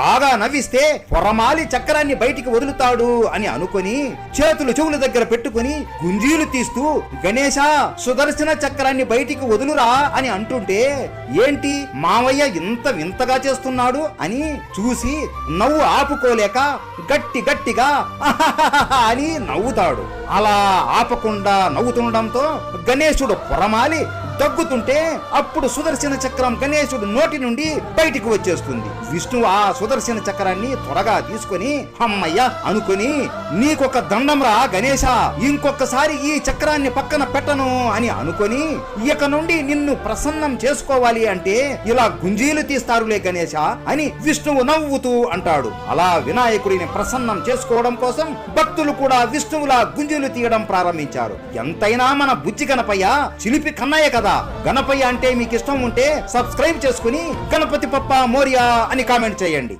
Bye. బాగా నవ్విస్తే పొరమాలి చక్రాన్ని బయటికి వదులుతాడు అని అనుకొని చేతులు చెవుల దగ్గర పెట్టుకుని గుంజీలు తీస్తూ గణేశ సుదర్శన చక్రాన్ని బయటికి వదులురా అని అంటుంటే ఏంటి మావయ్య ఇంత వింతగా చేస్తున్నాడు అని చూసి నవ్వు ఆపుకోలేక గట్టి గట్టిగా అని నవ్వుతాడు. అలా ఆపకుండా నవ్వుతుండడంతో గణేశుడు పొరమాలి దగ్గుతుంటే అప్పుడు సుదర్శన చక్రం గణేశుడు నోటి నుండి బయటికి వచ్చేస్తుంది. విష్ణువు ఆ సుదర్శన చక్రాన్ని త్వరగా తీసుకొని అమ్మయ్య అనుకుని నీకొక దండంరా గణేశ ఇంకొకసారి ఈ చక్రాన్ని పక్కన పెట్టను అని అనుకొని ఇక నుండి నిన్ను ప్రసన్నం చేసుకోవాలి అంటే ఇలా గుంజీలు తీస్తారులే గణేశ అని విష్ణువు నవ్వుతూ అంటాడు. అలా వినాయకుడిని ప్రసన్నం చేసుకోవడం కోసం భక్తులు కూడా విష్ణువులా గుంజీలు తీయడం ప్రారంభించారు. ఎంతైనా మన బుజ్జి గణపయ్య చిలిపి కన్నయ్య కదా. గణపయ్య అంటే మీకు ఇష్టం ఉంటే సబ్స్క్రైబ్ చేసుకుని గణపతి పప్ప మోరియా అని కామెంట్ చేయండి.